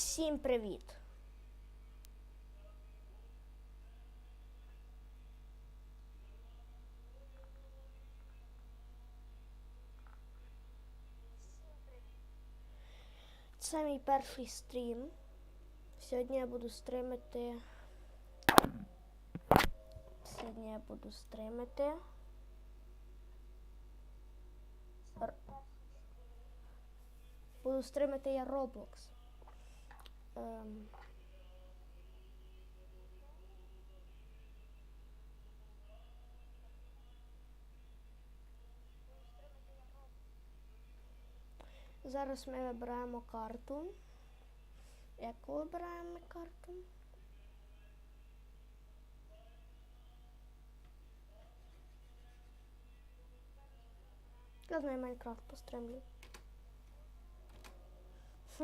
Всім привіт! Це мій перший стрім. Сьогодні я буду стримити. Сьогодні я буду стримити. Буду стримити я Roblox. Ем. Зараз ми вибираємо карту. Яку вибираємо карту? Я знаю Майнкрафт постримлю.